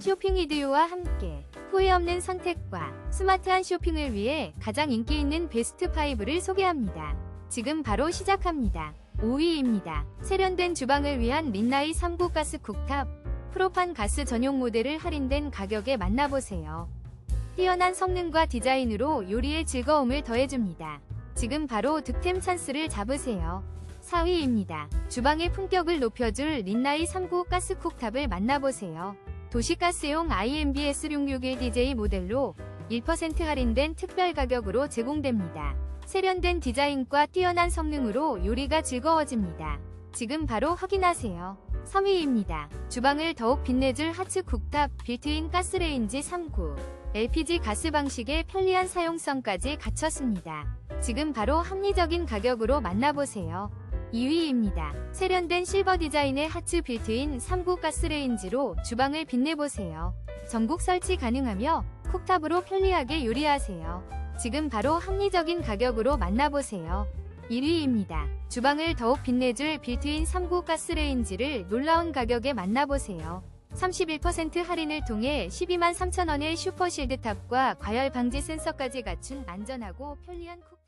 쇼핑 이디오와 함께 후회 없는 선택과 스마트한 쇼핑을 위해 가장 인기 있는 베스트 5를 소개합니다. 지금 바로 시작합니다. 5위입니다. 세련된 주방을 위한 린나이 3구 가스 쿡탑 프로판 가스 전용 모델을 할인된 가격에 만나보세요. 뛰어난 성능과 디자인으로 요리의 즐거움을 더해줍니다. 지금 바로 득템 찬스를 잡으세요. 4위입니다. 주방의 품격을 높여줄 린나이 3구 가스 쿡탑을 만나보세요. 도시가스용 IMBS661DJ 모델로 1% 할인된 특별 가격으로 제공됩니다. 세련된 디자인과 뛰어난 성능으로 요리가 즐거워집니다. 지금 바로 확인하세요. 3위입니다. 주방을 더욱 빛내줄 하츠 쿡탑 빌트인 가스레인지 3구 LPG 가스 방식의 편리한 사용성까지 갖췄습니다. 지금 바로 합리적인 가격으로 만나보세요. 2위입니다. 세련된 실버 디자인의 하츠 빌트인 3구 가스레인지로 주방을 빛내보세요. 전국 설치 가능하며 쿡탑으로 편리하게 요리하세요. 지금 바로 합리적인 가격으로 만나보세요. 1위입니다. 주방을 더욱 빛내줄 빌트인 3구 가스레인지를 놀라운 가격에 만나보세요. 31% 할인을 통해 12만 3천원의 슈퍼실드탑과 과열 방지 센서까지 갖춘 안전하고 편리한 쿡